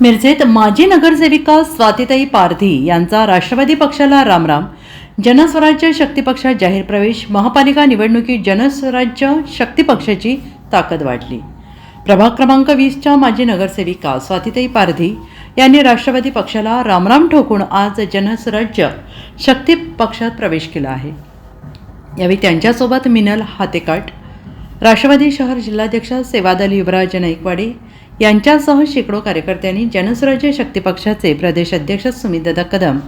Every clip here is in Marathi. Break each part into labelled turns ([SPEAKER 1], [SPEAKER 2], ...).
[SPEAKER 1] मिरजेत माजी नगरसेविका स्वातीताई पारधी यांचा राष्ट्रवादी पक्षाला रामराम जनस्वराज्य शक्ती पक्षात जाहीर प्रवेश महापालिका निवडणुकीत जनस्वराज्य शक्ती पक्षाची ताकद वाढली. प्रभाग क्रमांक वीसच्या माजी नगरसेविका स्वातीताई पारधी यांनी राष्ट्रवादी पक्षाला रामराम ठोकून आज जनस्वराज्य शक्ती पक्षात प्रवेश केला आहे. यावेळी त्यांच्यासोबत मिनल हातेकाट राष्ट्रवादी शहर जिल्हाध्यक्ष सेवादल युवराज नाईकवाडे यांच्यासह शेकडो कार्यकर्त्यांनी जनस्वराज्य शक्ती पक्षाचे प्रदेश अध्यक्ष सुमितदादा कदम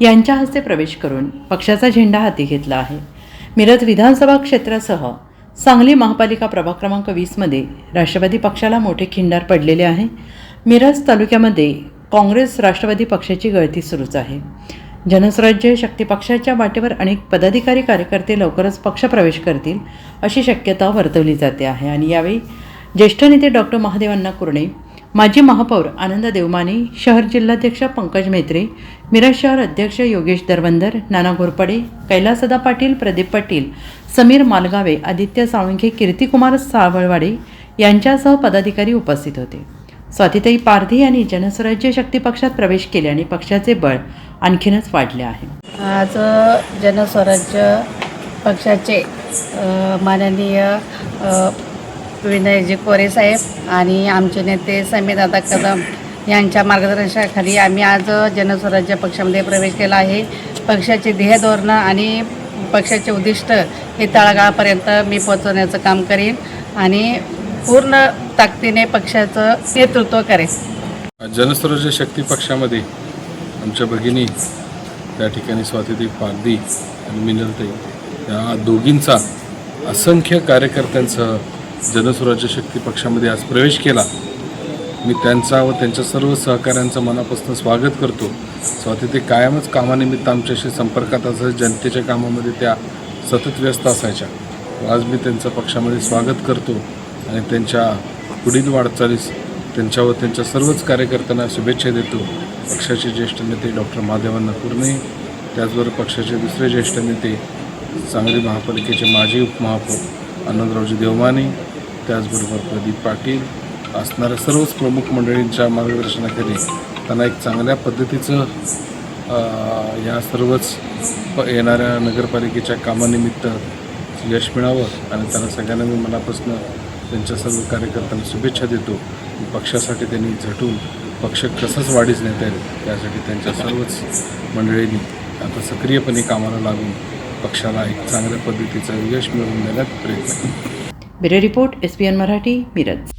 [SPEAKER 1] यांच्या हस्ते प्रवेश करून पक्षाचा झेंडा हाती घेतला आहे. मिरज विधानसभा क्षेत्रासह सांगली महापालिका प्रभाग क्रमांक वीसमध्ये राष्ट्रवादी पक्षाला मोठे खिंडार पडलेले आहे. मिरज तालुक्यामध्ये काँग्रेस राष्ट्रवादी पक्षाची गळती सुरूच आहे. जनस्वराज्य शक्ती पक्षाच्या वाटेवर अनेक पदाधिकारी कार्यकर्ते लवकरच पक्षप्रवेश करतील अशी शक्यता वर्तवली जाते आहे आणि यावेळी ज्येष्ठ नेते डॉक्टर महादेवांना कुर्णे माजी महापौर आनंद देवमाने शहर जिल्हाध्यक्ष पंकज मेत्रे मिरज शहर अध्यक्ष योगेश दरवंदर नाना घोरपडे कैलासदा पाटील प्रदीप पाटील समीर मालगावे आदित्य साळुंखे कीर्तिकुमार सावळवाडे यांच्यासह पदाधिकारी उपस्थित होते. स्वातीताई पारधी यांनी जनस्वराज्य शक्ती पक्षात प्रवेश केल्याने पक्षाचे बळ आणखीनच वाढले आहे.
[SPEAKER 2] आज जनस्वराज्य पक्षाचे माननीय विनयजी कोरे साहेब आणि आमचे नेते समीरदादा कदम यांच्या मार्गदर्शनाखाली आम्ही आज जनस्वराज्य पक्षामध्ये प्रवेश केला आहे. पक्षाचे ध्येय धोरणं आणि पक्षाचे उद्दिष्ट हे तळागाळापर्यंत मी पोहोचवण्याचं काम करीन आणि पूर्ण ताकदीने पक्षाचं नेतृत्व करेन.
[SPEAKER 3] जनस्वराज्य शक्ती पक्षामध्ये आमच्या भगिनी त्या ठिकाणी स्वातीदेवी पारदी आणि मिनलते या दोघींचा असंख्य कार्यकर्त्यांसह जनसुराज्य शक्ती पक्षामध्ये आज प्रवेश केला. मी त्यांचा व त्यांच्या सर्व सहकाऱ्यांचं मनापासून स्वागत करतो. स्वाती कायमच कामानिमित्त आमच्याशी संपर्कात असत जनतेच्या कामामध्ये त्या सतत व्यस्त असायच्या. आज मी त्यांचं पक्षामध्ये स्वागत करतो आणि त्यांच्या पुढील वाटचालीस त्यांच्या व त्यांच्या सर्वच कार्यकर्त्यांना शुभेच्छा देतो. पक्षाचे ज्येष्ठ नेते डॉक्टर महादेवांना कुर्णे त्याचबरोबर पक्षाचे दुसरे ज्येष्ठ नेते सांगली महापालिकेचे माजी उपमहापौर आनंदरावजी देवमाने त्याचबरोबर प्रदीप पाटील असणाऱ्या सर्वच प्रमुख मंडळींच्या मार्गदर्शनाखाली त्यांना एक चांगल्या पद्धतीचं या सर्वच प येणाऱ्या नगरपालिकेच्या कामानिमित्त यश मिळावं आणि त्यांना सगळ्यांना मी मनापासून त्यांच्या सर्व कार्यकर्त्यांना शुभेच्छा देतो. पक्षासाठी त्यांनी झटून पक्ष कसंच वाढीस नेता येईल त्यासाठी त्यांच्या सर्वच मंडळींनी आता सक्रियपणे कामाला लागून पक्षाला एक चांगल्या पद्धतीचं यश मिळवून देण्यात प्रयत्न
[SPEAKER 1] bureau report S P N Marathi Miraj.